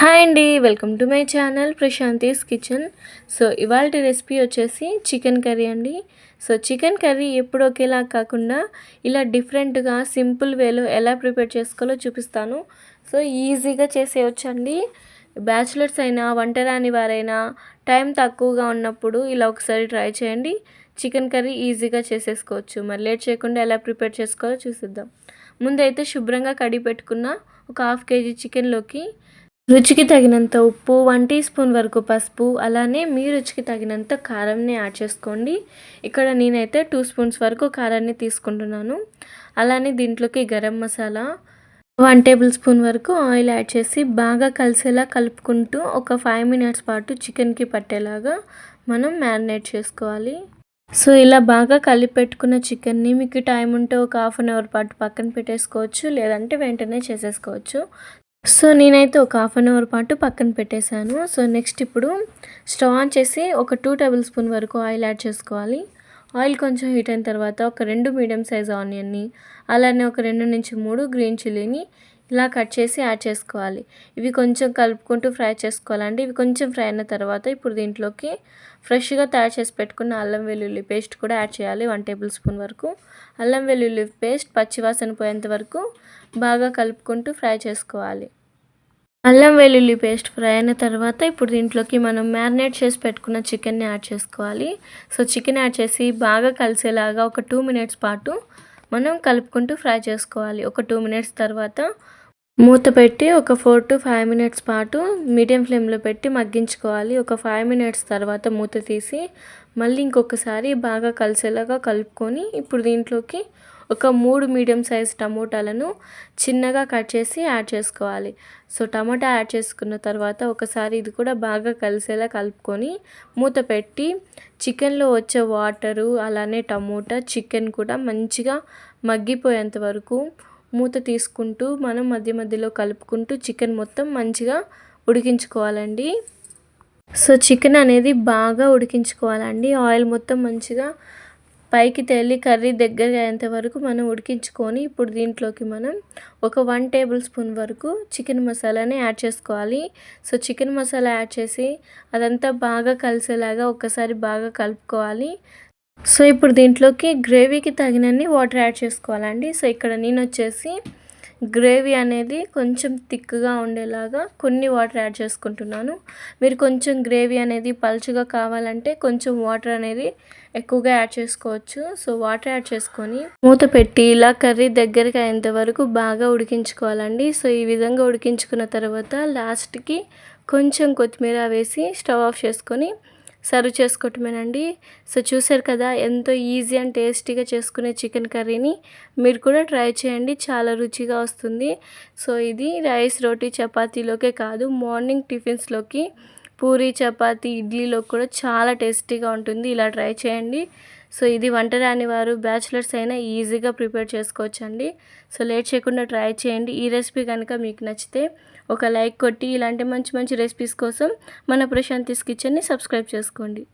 Hi అండి welcome to my channel Prashanthi's kitchen. So ఇవాళ recipe వచ్చేసి చికెన్ కర్రీ అండి. సో చికెన్ కర్రీ ఎప్పుడు ఒకేలా కాకుండా ఇలా డిఫరెంట్గా సింపుల్ వేలో ఎలా ప్రిపేర్ చేసుకోవాలో చూపిస్తాను. సో ఈజీగా చేసేయచ్చండి. బ్యాచిలర్స్ అయినా వంట రాని వారైనా టైం తక్కువగా ఉన్నప్పుడు ఇలా ఒకసారి ట్రై చేయండి. చికెన్ కర్రీ ఈజీగా చేసేసుకోవచ్చు. మరి లేట్ చేయకుండా ఎలా ప్రిపేర్ చేసుకోవాలో చూసిద్దాం. ముందైతే శుభ్రంగా కడిగి పెట్టుకున్న ఒక హాఫ్ కేజీ చికెన్లోకి రుచికి తగినంత ఉప్పు వన్ టీ స్పూన్ వరకు పసుపు అలానే మీ రుచికి తగినంత కారంని యాడ్ చేసుకోండి. ఇక్కడ నేనైతే టూ స్పూన్స్ వరకు కారాన్ని తీసుకుంటున్నాను. అలానే దీంట్లోకి garam masala one table spoon వరకు ఆయిల్ యాడ్ చేసి బాగా కలిసేలా కలుపుకుంటూ ఒక ఫైవ్ మినిట్స్ పాటు చికెన్కి పట్టేలాగా మనం మ్యారినేట్ చేసుకోవాలి. సో ఇలా బాగా కలిపి పెట్టుకున్న చికెన్ని మీకు టైం ఉంటే ఒక హాఫ్ అన్ అవర్ పాటు పక్కన పెట్టేసుకోవచ్చు లేదంటే వెంటనే చేసేసుకోవచ్చు. సో నేనైతే ఒక హాఫ్ అన్ అవర్ పాటు పక్కన పెట్టేశాను. సో నెక్స్ట్ ఇప్పుడు స్టవ్ ఆన్ చేసి ఒక టూ టేబుల్ స్పూన్ వరకు ఆయిల్ యాడ్ చేసుకోవాలి. ఆయిల్ కొంచెం హీట్ అయిన తర్వాత ఒక రెండు మీడియం సైజ్ ఆనియన్ని అలానే ఒక రెండు నుంచి మూడు గ్రీన్ చిల్లీని ఇలా కట్ చేసి యాడ్ చేసుకోవాలి. ఇవి కొంచెం కలుపుకుంటూ ఫ్రై చేసుకోవాలండి. ఇవి కొంచెం ఫ్రై అయిన తర్వాత ఇప్పుడు దీంట్లోకి ఫ్రెష్గా తయారు చేసి పెట్టుకున్న అల్లం వెల్లుల్లి పేస్ట్ కూడా యాడ్ చేయాలి. వన్ టేబుల్ స్పూన్ వరకు. అల్లం వెల్లుల్లి పేస్ట్ పచ్చివాసన పోయేంత వరకు బాగా కలుపుకుంటూ ఫ్రై చేసుకోవాలి. అల్లం వెల్లుల్లి పేస్ట్ ఫ్రై అయిన తర్వాత ఇప్పుడు దీంట్లోకి మనం మ్యారినేట్ చేసి పెట్టుకున్న చికెన్ని యాడ్ చేసుకోవాలి. సో చికెన్ యాడ్ చేసి బాగా కలిసేలాగా ఒక టూ మినిట్స్ పాటు మనం కలుపుకుంటూ ఫ్రై చేసుకోవాలి. ఒక టూ మినిట్స్ తర్వాత మూత పెట్టి ఒక ఫోర్ టు ఫైవ్ మినిట్స్ పాటు మీడియం ఫ్లేమ్లో పెట్టి మగ్గించుకోవాలి. ఒక ఫైవ్ మినిట్స్ తర్వాత మూత తీసి మళ్ళీ ఇంకొకసారి బాగా కలిసేలాగా కలుపుకొని ఇప్పుడు దీంట్లోకి ఒక మూడు మీడియం సైజ్ టమోటాలను చిన్నగా కట్ చేసి యాడ్ చేసుకోవాలి. సో టమాటా యాడ్ చేసుకున్న తర్వాత ఒకసారి ఇది కూడా బాగా కలిసేలా కలుపుకొని మూత పెట్టి చికెన్లో వచ్చే వాటరు అలానే టమోటా చికెన్ కూడా మంచిగా మగ్గిపోయేంత వరకు మూత తీసుకుంటూ మనం మధ్య మధ్యలో కలుపుకుంటూ చికెన్ మొత్తం మంచిగా ఉడికించుకోవాలండి. సో చికెన్ అనేది బాగా ఉడికించుకోవాలండి. ఆయిల్ మొత్తం మంచిగా పైకి తేలి కర్రీ దగ్గర అయ్యేంత వరకు మనం ఉడికించుకొని ఇప్పుడు దీంట్లోకి మనం ఒక వన్ టేబుల్ స్పూన్ వరకు చికెన్ మసాలాని యాడ్ చేసుకోవాలి. సో చికెన్ మసాలా యాడ్ చేసి అదంతా బాగా కలిసేలాగా ఒకసారి బాగా కలుపుకోవాలి. సో ఇప్పుడు దీంట్లోకి గ్రేవీకి తగినన్ని వాటర్ యాడ్ చేసుకోవాలండి. సో ఇక్కడ నేను వచ్చేసి గ్రేవీ అనేది కొంచెం థిక్గా ఉండేలాగా కొన్ని వాటర్ యాడ్ చేసుకుంటున్నాను. మీరు కొంచెం గ్రేవీ అనేది పలుచుగా కావాలంటే కొంచెం వాటర్ అనేది ఎక్కువగా యాడ్ చేసుకోవచ్చు. సో వాటర్ యాడ్ చేసుకొని మూత పెట్టి ఇలా కర్రీ దగ్గరికి అయ్యేంత వరకు బాగా ఉడికించుకోవాలండి. సో ఈ విధంగా ఉడికించుకున్న తర్వాత లాస్ట్కి కొంచెం కొత్తిమీర వేసి స్టవ్ ఆఫ్ చేసుకొని సర్వ్ చేసుకోవటమేనండి. సో చూసారు కదా ఎంతో ఈజీ అండ్ టేస్టీగా చేసుకునే చికెన్ కర్రీని మీరు కూడా ట్రై చేయండి చాలా రుచిగా వస్తుంది. సో ఇది రైస్ రోటీ చపాతీలోకే కాదు మార్నింగ్ టిఫిన్స్లోకి పూరి చపాతి ఇడ్లీలో కూడా చాలా టేస్టీగా ఉంటుంది. ఇలా ట్రై చేయండి. సో ఇది వంట రాని వారు బ్యాచిలర్స్ అయినా ఈజీగా ప్రిపేర్ చేసుకోవచ్చండి. సో లేట్ చేయకుండా ట్రై చేయండి. ఈ రెసిపీ కనుక మీకు నచ్చితే ఒక లైక్ కొట్టి ఇలాంటి మంచి మంచి రెసిపీస్ కోసం మన ప్రశాంతిస్ కిచెన్ని సబ్స్క్రైబ్ చేసుకోండి.